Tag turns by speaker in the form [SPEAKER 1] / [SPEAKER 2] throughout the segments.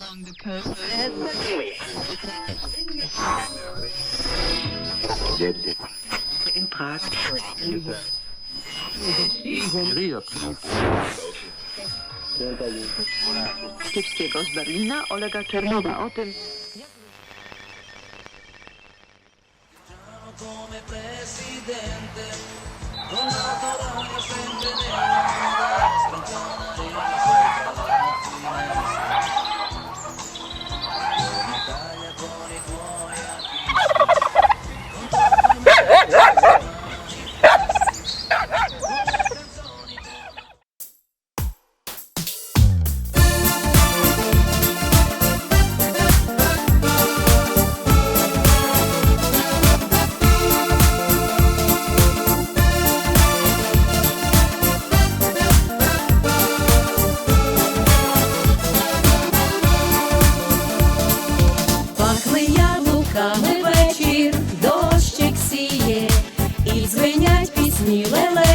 [SPEAKER 1] along
[SPEAKER 2] z Berlina, Olega Czernowa o tym...
[SPEAKER 3] Presidente, con
[SPEAKER 4] you, Lele.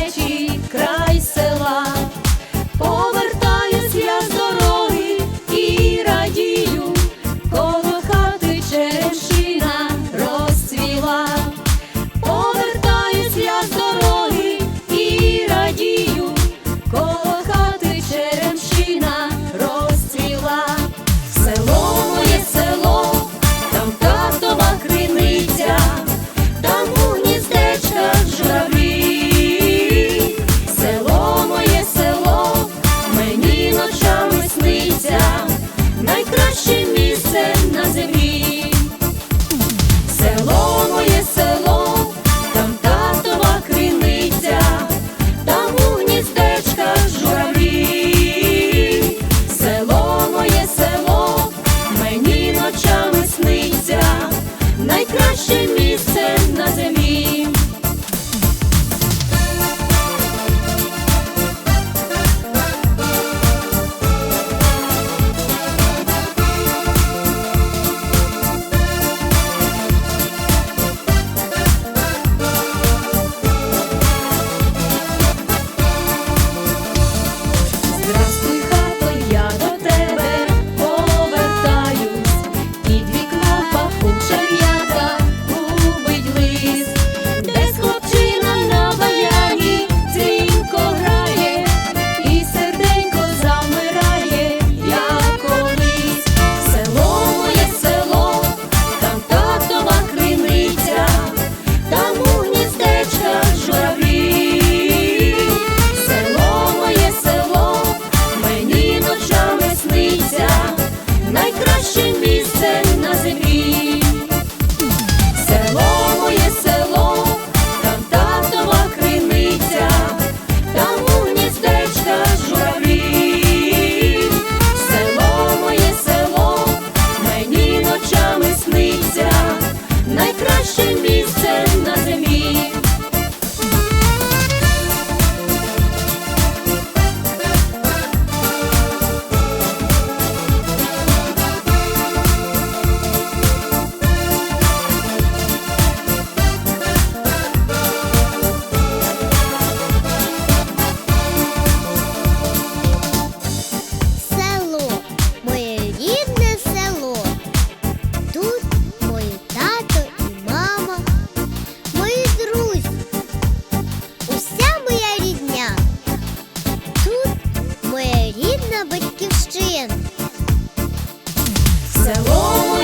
[SPEAKER 4] Батьківщин.
[SPEAKER 5] Село